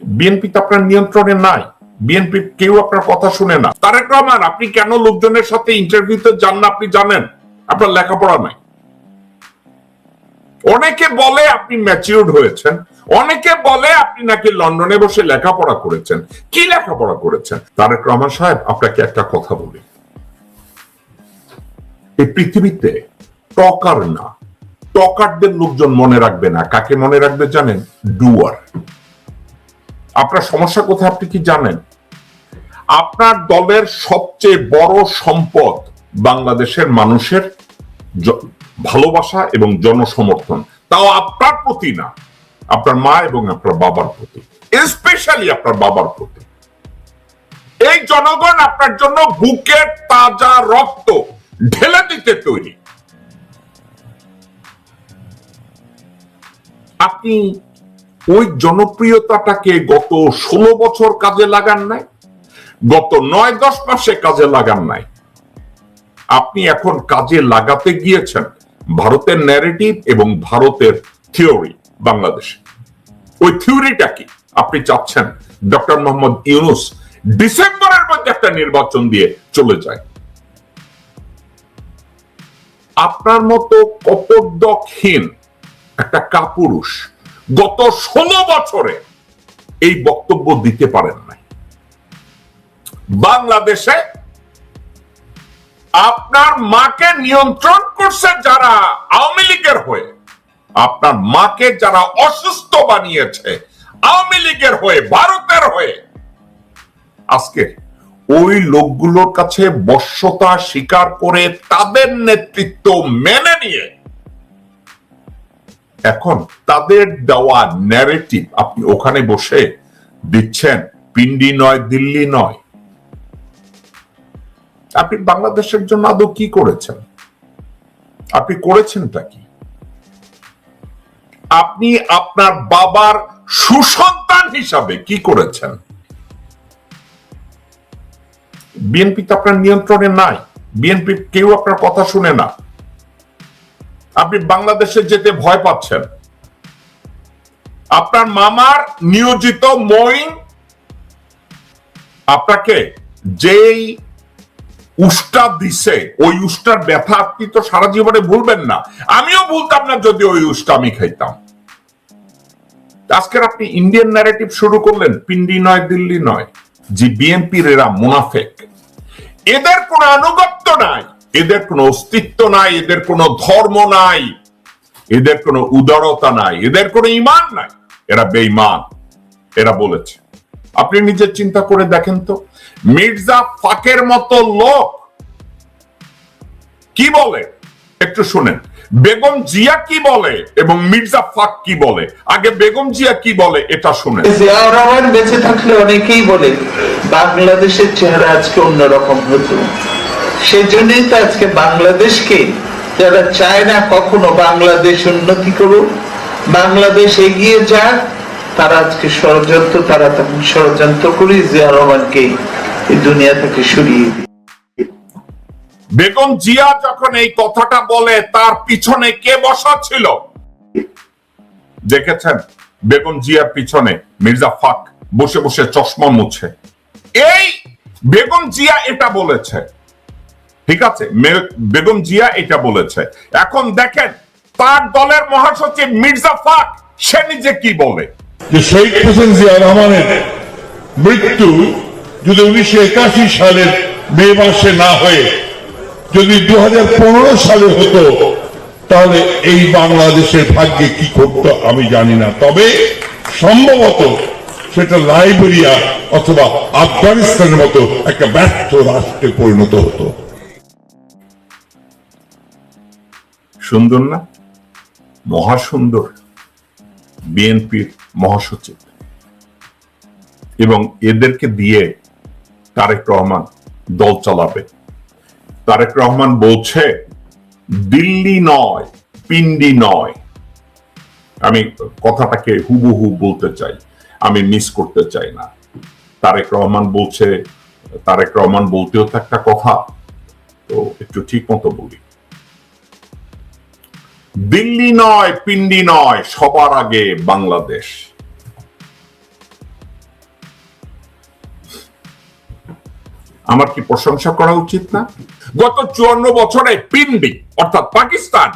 BNP তো আপনার নিয়ন্ত্রণে নাই। বিএনপি কেউ আপনার কথা শুনে না। তারেক রহমান, আপনি কেন লোকজনের সাথে ইন্টারভিউতে যান না আপনি জানেন? আপনার লেখাপড়া নাই। অনেকে বলে আপনি ম্যাচিউরড হয়েছেন। অনেকে বলে আপনি নাকি লন্ডনে বসে লেখাপড়া করেছেন। কি লেখাপড়া করেছেন? তারেক রহমান সাহেব, আপনাকে একটা কথা বলি। এই পৃথিবীতে টকার না। টকারদের লোকজন মনে রাখবে না। কাকে মনে রাখবে জানেন? ডুয়ার। আপনার সমস্যা কোথায় আপনি কি জানেন? আপনার দলের সবচেয়ে বড় সম্পদ বাংলাদেশের মানুষের ভালোবাসা এবং জনসমর্থন। তাও আপনার প্রতি না, আপনার মা এবং আপনার বাবার প্রতি। স্পেশালি আপনার বাবার প্রতি। এই জনগণ আপনার জন্য বুকের তাজা রক্ত ঢেলে দিতে তৈরি। আপনি ওই জনপ্রিয়তাটাকে গত ষোলো বছর কাজে লাগান নাই, গত নয় দশ মাসে কাজে লাগান নাই। আপনি এখন কাজে লাগাতে গিয়েছেন ভারতের ন্যারেটিভ এবং ভারতের থিওরি বাংলাদেশে। ওই থিওরিটা কি? আপনি চাচ্ছেন ডক্টর মোহাম্মদ ইউনুস ডিসেম্বরের মধ্যে একটা নির্বাচন দিয়ে চলে যায়। আপনার মতো কপর্দকহীন একটা কাপুরুষ গত ষোলো বছরে এই বক্তব্য দিতে পারেন নাই। বাংলাদেশে আপনার মাকে নিয়ন্ত্রণ করছে যারা আওয়ামী লীগের হয়ে, আপনার মাকে যারা অসুস্থ বানিয়েছে আওয়ামী লীগের হয়ে, ভারতের হয়ে, আজকে ওই লোকগুলোর কাছে বশ্যতা স্বীকার করে তাদের নেতৃত্ব মেনে নিয়ে এখন তাদের দেওয়া ন্যারেটিভ আপনি ওখানে বসে দিচ্ছেন, পিন্ডি নয়, দিল্লি নয়। আপনি বাংলাদেশের জন্য আদৌ কি করেছেন? আপনি করেছেনটা কি? আপনি আপনার বাবার সুসন্তান হিসাবে কি করেছেন? বিএনপি তো আপনার নিয়ন্ত্রণে নাই। বিএনপি কেউ আপনার কথা শুনে না। আপনি বাংলাদেশে যেতে ভয় পাচ্ছেন। আপনার মামার নিয়োজিত মইন আপনাকে যেই উষ্টা দিছে, ওই উষ্টার ব্যথা আপনি তো সারা জীবনে ভুলবেন না। আমিও ভুলতাম না যদি ওই উষ্টা আমি খাইতাম। আজকের আপনি ইন্ডিয়ান ন্যারেটিভ শুরু করলেন, পিন্ডি নয়, দিল্লি নয় যে বিএনপির এরা মুনাফেক। এদের কোনো আনুগত্য নাই। এদের কোনো অস্তিত্ব নাই, এদের কোনো ধর্ম নাই, এদের কোনো উদারতা নাই, এদের কোনো ইমান নাই। এরা বেঈমান, এরা বলেছে। আপনি নিজে চিন্তা করে দেখেন তো, মির্জা ফাকের মতো লোক কি বলে? একটু শুনেন। বেগম জিয়া কি বলে এবং মির্জা ফাক কি বলে? আগে বেগম জিয়া কি বলে এটা রহমান বেঁচে থাকলে অনেকেই বলে, বাংলাদেশের চেহারা আজকে অন্যরকম হতো। সেই জন্যই তো আজকে বাংলাদেশকে, যারা চায় না কখনো বাংলাদেশ উন্নতি করুক, বাংলাদেশ এগিয়ে যাক, তারা আজকে ষড়যন্ত্র, তারা তখন ষড়যন্ত্র করে জিয়াউর রহমানকে এই দুনিয়া থেকে সরিয়ে দিই। বেগম জিয়া যখন এই কথাটা বলে, তার পিছনে কে বসা ছিল? দেখেছেন? বেগম জিয়ার পিছনে মির্জা ফাক বসে বসে চশমা মুছে। এই বেগম জিয়া এটা বলেছে। ঠিক আছে? বেগম জিয়া এটা বলেছে। এখন দেখেন, তার দলের মহাসচিব মির্জা ফাক, সে নিজে কি বলে? যে শেখ হোসেন জিয়া রহমানের মৃত্যু যদি উনিশশো একাশি সালের মে মাসে না হয়ে, যদি দু হাজার পনেরো সালে হতো, তাহলে এই বাংলাদেশের ভাগ্যে কি করতো আমি জানি না। তবে সম্ভবত সেটা লাইবেরিয়া অথবা আফগানিস্তানের মতো একটা ব্যর্থ রাষ্ট্রে পরিণত হতো। সুন্দর না? মহাসুন্দর বিএনপির মহাসচিব। এবং এদেরকে দিয়ে তারেক রহমান দল চালাবে। তারেক রহমান বলছে, দিল্লি নয়, পিন্ডি নয়। আমি কথাটাকে হুবহু বলতে চাই, আমি মিস করতে চাই না। তারেক রহমান বলছে, তারেক রহমান বলতেও তো একটা কথা। তো একটু ঠিক মতো বলি। দিল্লি নয়, পিন্ডি নয়, সবার আগে বাংলাদেশ। আমার কি প্রশংসা করা উচিত না? গত চুয়ান্ন বছরে পিন্ডি, অর্থাৎ পাকিস্তান,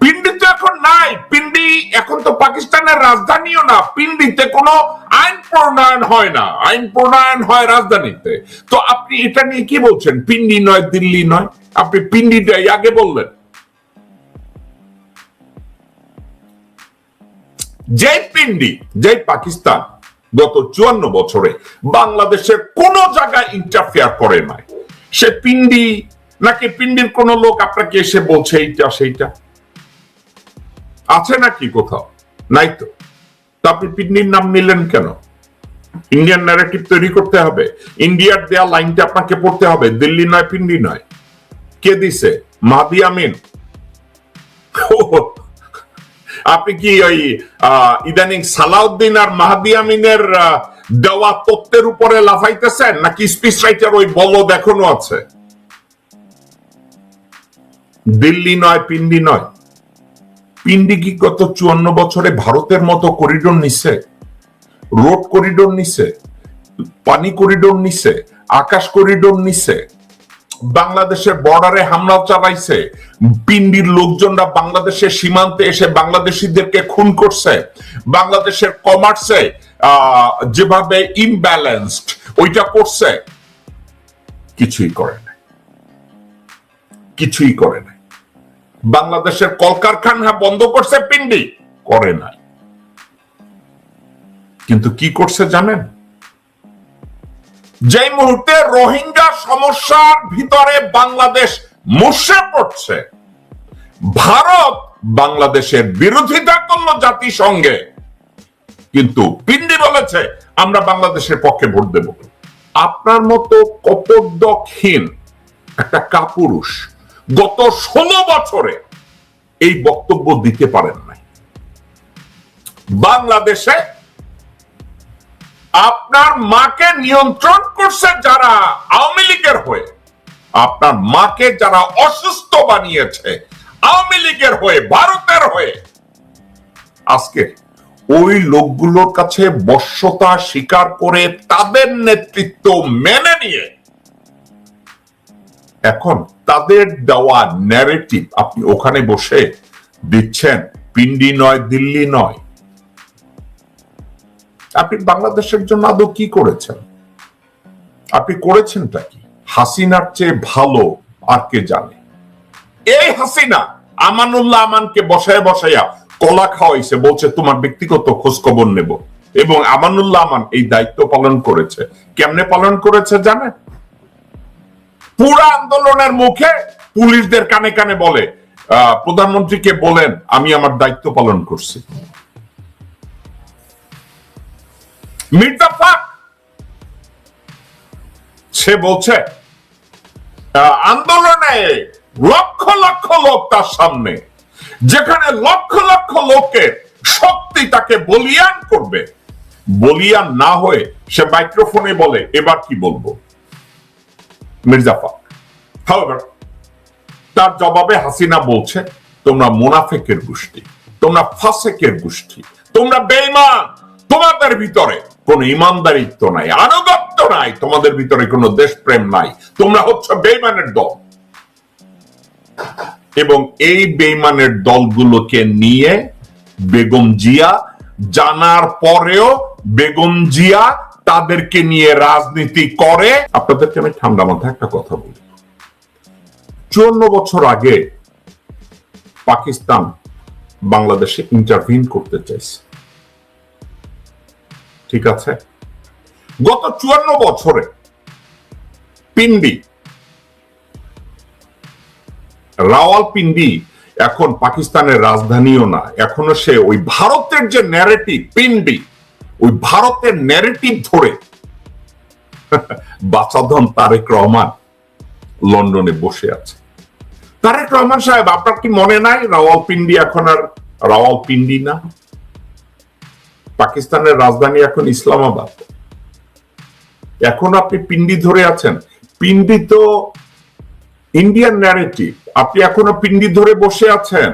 পিন্ডি তো এখন নাই, পিন্ডি এখন তো পাকিস্তানের রাজধানীও না, পিন্ডিতে কোনো আইন প্রণয়ন হয় না, আইন প্রণয়ন হয় রাজধানীতে। তো আপনি এটা নিয়ে কি বলছেন? পিন্ডি নয়, দিল্লি নয়? আপনি পিন্ডিটাই আগে বললেন। যে পিন্ডি যে পাকিস্তান, গত চুয়ান্ন বছরে বাংলাদেশের কোন জায়গায় ইন্টারফেয়ার করে নাই। সে পিন্ডি, নাকি পিন্ডির কোন লোক আপনাকে এসে বলছে এইটা, সেইটা? আছে নাকি কোথাও? নাই তো। আপনি পিন্ডির নাম নিলেন কেন? ইন্ডিয়ান ন্যারেটিভ তৈরি করতে হবে। ইন্ডিয়ার দেয়া লাইনটা আপনাকে পড়তে হবে, দিল্লি নয়, পিন্ডি নয়। কে দিছে? মাহদি আমিন। আপনি কি ওই ইদানিং সালাউদ্দিন আর মাহাদি আমিনের দেওয়া তত্ত্বের উপরে লাফাইতেছেন? নাকি স্পিচ রাইটার ওই বলদ এখনও আছে? দিল্লি নয়, পিন্ডি নয়। পিন্ডি কি গত চুয়ান্ন বছরে ভারতের মতো করিডোর নিছে? রোড করিডোর নিছে? পানি করিডোর নিছে? আকাশ করিডোর নিছে? বাংলাদেশের বর্ডারে হামলা চালাইছে। পিন্ডির লোকজনরা বাংলাদেশের সীমান্তে এসে বাংলাদেশিদেরকে খুন করছে। বাংলাদেশের কমার্সে যেভাবে ইমব্যালেন্সড ওইটা করছে, কিছুই করে নাই। কিছুই করে নাই। বাংলাদেশের কলকারখানা বন্ধ করছে পিন্ডি, করে নাই। কিন্তু কি করছে জানেন? যে মুহূর্তে রোহিঙ্গা সমস্যার ভিতরে বাংলাদেশ মুসে পড়ছে, ভারত বাংলাদেশের বিরোধিতা করল জাতিসংঘে। কিন্তু পিন্ডি বলেছে, আমরা বাংলাদেশের পক্ষে ভোট দেব। আপনার মতো কপর্দকহীন একটা কাপুরুষ গত ষোলো বছরে এই বক্তব্য দিতে পারেন নাই। বাংলাদেশে আপনার মাকে নিয়ন্ত্রণ করছে যারা আওয়ামী লীগের হয়ে। আপনার মাকে যারা অসুস্থ বানিয়েছে, আওয়ামী লীগের হয়ে, ভারতের হয়ে। আজকে ওই লোকগুলোর কাছে বশ্যতা স্বীকার করে তাদের নেতৃত্ব মেনে নিয়ে এখন তাদের দেওয়া ন্যারেটিভ আপনি ওখানে বসে দিচ্ছেন, পিন্ডি নয়, দিল্লি নয় আপনি বাংলাদেশের জন্য আদৌ কি করেছেন? আপনি করেছেনটা কি? হাসিনার চেয়ে ভালো আর কে জানে? এই হাসিনা আমানুল্লাহ আমানকে বসায় বসাইয়া কলা খাওয়াইছে, বলছে, তোমার ব্যক্তিগত খোঁজ খবর নেব। এবং আমানুল্লাহ আমান এই দায়িত্ব পালন করেছে। কেমনে পালন করেছে জানেন? পুরা আন্দোলনের মুখে পুলিশদের কানে কানে বলে প্রধানমন্ত্রীকে বলেন, আমি আমার দায়িত্ব পালন করছি। মির্জা ফাক সে বলছে আন্দোলনে লক্ষ লক্ষ লোক তার সামনে, যেখানে লক্ষ লক্ষ লোকের শক্তি তাকে বলিয়ান করবে। বলিয়ান না হয়ে সে মাইক্রোফোনে বলে, এবার কি বলব? মির্জা ফাক তার জবাবে হাসিনা বলছে, তোমরা মোনাফেকের গোষ্ঠী, তোমরা ফাসেকের গোষ্ঠী, তোমরা বেঈমান, তোমাদের ভিতরে কোনো ইমানদারিত্ব নাই, আনুগত্য নাই, তোমাদের ভিতরে কোনো দেশপ্রেম নাই। তোমরা হচ্ছে বেঈমানের দল। এবং এই বেঈমানের দলগুলোকে নিয়ে বেগম জিয়া, জানার পরেও বেগম জিয়া তাদেরকে নিয়ে রাজনীতি করে। আপনাদেরকে আমি ঠান্ডা মাথায় একটা কথা বলি। চুয়ান্ন বছর আগে পাকিস্তান বাংলাদেশে ইন্টারভিন করতে চাইছে। ঠিক আছে? গত চুয়ান্ন বছরে পিন্ডি রাওয়ালপিন্ডি এখন পাকিস্তানের রাজধানীও না, এখনও সে ওই ভারতের যে ন্যারেটিভ পিন্ডি, ওই ভারতের ন্যারেটিভ ধরে বাচাধন তারেক রহমান লন্ডনে বসে আছে। তারেক রহমান সাহেব, আপনার কি মনে নাই? রাওয়ালপিন্ডি এখন আর রাওয়ালপিন্ডি না? পাকিস্তানের রাজধানী এখন ইসলামাবাদ। এখন আপনি পিন্ডি ধরে আছেন। পিন্ডি তো ইন্ডিয়ান ন্যারেটিভ আপনি এখনও পিন্ডি ধরে বসে আছেন।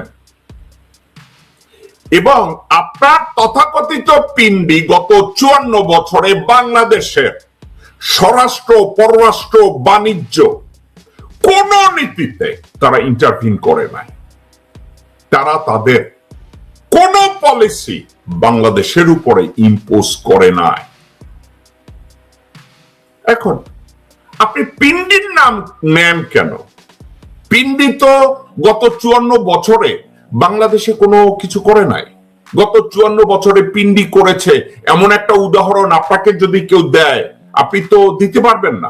এবং আপনার তথাকথিত পিন্ডি গত চুয়ান্ন বছরে বাংলাদেশের স্বরাষ্ট্র, পররাষ্ট্র, বাণিজ্য কোন নীতিতে তারা ইন্টারভিন করে নাই। তারা তাদের কোন পলিসি বাংলাদেশের উপরে ইম্পোজ করে নাই। এখন, আপনি পিন্ডির নাম নেন কেন? পিন্ডি তো গত চুয়ান্ন বছরে বাংলাদেশে কোনো কিছু করে নাই? গত চুয়ান্ন বছরে পিন্ডি করেছে, এমন একটা উদাহরণ আপনাকে যদি কেউ দেয়, আপনি তো দিতে পারবেন না।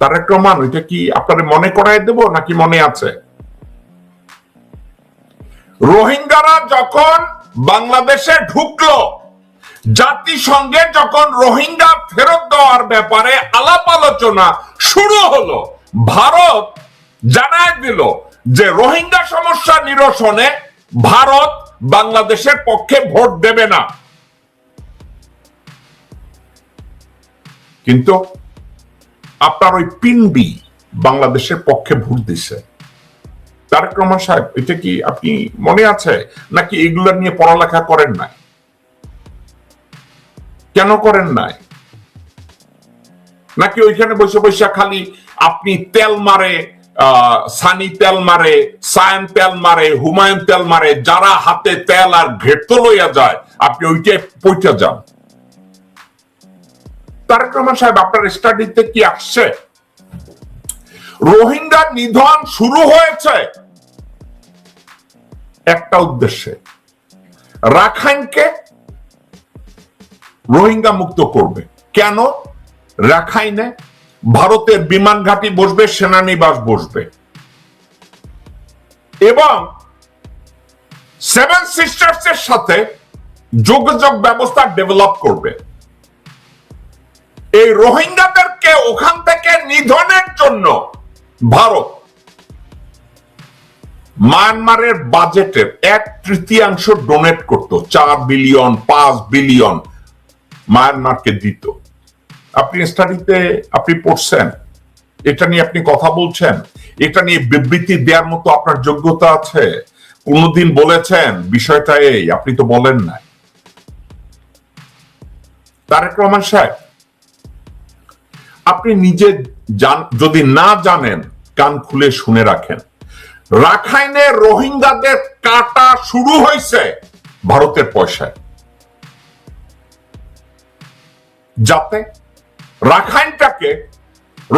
তারেক রহমান ওইটা কি আপনার মনে করায় দেব নাকি মনে আছে? রোহিঙ্গারা যখন বাংলাদেশে ঢুকলো, জাতিসংঘে যখন রোহিঙ্গা ফেরত দেওয়ার ব্যাপারে আলাপ আলোচনা শুরু হলো, ভারত জানায় দিল যে রোহিঙ্গা সমস্যা নিরসনে ভারত বাংলাদেশের পক্ষে ভোট দেবে না। কিন্তু আপনার ওই পিনবি বাংলাদেশের পক্ষে ভোট দিছে। রহমান সাহেব, এটা কি আপনি মনে আছে? নাকি এগুলো নিয়ে পড়ালেখা করেন নাই? কেন করেন নাই? নাকি ওইখানে বসে বসে খালি আপনি তেল মারে সানি তেল মারে সায়ন তেল মারে, হুমায়ুন তেল মারে, যারা হাতে তেল আর ঘেট লইয়া যায়, আপনি ওইটাই পইটা যান। তারেক রহমান সাহেব, আপনার স্টাডিতে কি আসছে? রোহিঙ্গা নিধন শুরু হয়েছে। একটা উদ্দেশ্যে রাখাইনকে রোহিঙ্গা মুক্ত করবে। কেন? রাখাইনে ভারতের বিমান ঘাঁটি বসবে, সেনানিবাস বসবে। এবং সেভেন সিস্টার্স এর সাথে যোগাযোগ ব্যবস্থা ডেভেলপ করবে। এই রোহিঙ্গাদেরকে ওখান থেকে নিধনের জন্য ভারত মায়ানমারের বাজেটের এক তৃতীয়াংশ ডোনেট করত। চার বিলিয়ন, পাঁচ বিলিয়ন মায়ানমারকে দিত। আপনি স্টাডিতে আপনি পড়ছেন, এটা নিয়ে আপনি কথা বলছেন, এটা নিয়ে বিবৃতি দেওয়ার মতো আপনার যোগ্যতা আছে। কোনদিন বলেছেন, বিষয়টা এই, আপনি তো বলেন নাই। তারেক রহমান সাহেব, আপনি নিজে যদি না জানেন, কান খুলে শুনে রাখেন। রাখাইনে রোহিঙ্গাদের কাটা শুরু হয়েছে ভারতের পয়সায়। যাতে রাখাইনটাকে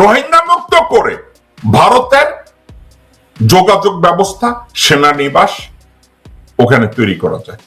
রোহিঙ্গা মুক্ত করে ভারতের যোগাযোগ ব্যবস্থা, সেনানিবাস ওখানে তৈরি করা যায়।